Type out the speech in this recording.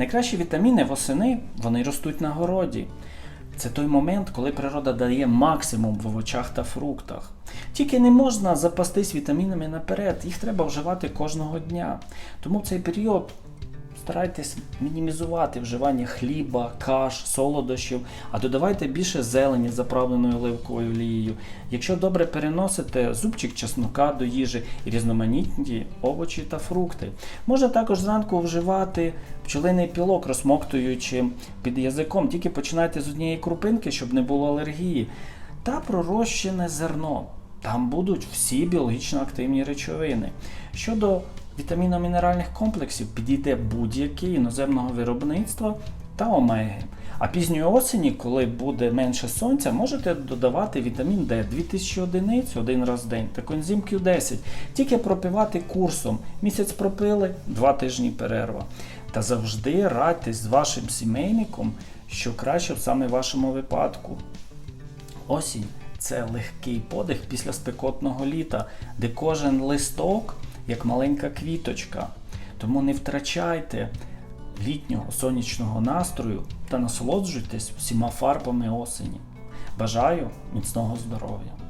Найкращі вітаміни восени вони ростуть на городі. Це той момент, коли природа дає максимум в овочах та фруктах. Тільки не можна запастись вітамінами наперед, їх треба вживати кожного дня. Тому в цей період старайтесь мінімізувати вживання хліба, каш, солодощів, а додавайте більше зелені заправленою оливковою олією. Якщо добре переносите зубчик чеснока до їжі і різноманітні овочі та фрукти. Можна також зранку вживати пчелиний пілок, розмоктуючи під язиком. Тільки починайте з однієї крупинки, щоб не було алергії. Та пророщене зерно. Там будуть всі біологічно активні речовини. Щодо вітаміно-мінеральних комплексів, підійде будь-який іноземного виробництва та омеги. А пізньої осені, коли буде менше сонця, можете додавати вітамін Д 2000 одиниць один раз в день та коензим Q10. Тільки пропивати курсом. Місяць пропили, два тижні перерва. Та завжди радьтесь з вашим сімейником, що краще в саме вашому випадку. Осінь це легкий подих після спекотного літа, де кожен листок як маленька квіточка. Тому не втрачайте літнього сонячного настрою та насолоджуйтесь всіма фарбами осені. Бажаю міцного здоров'я!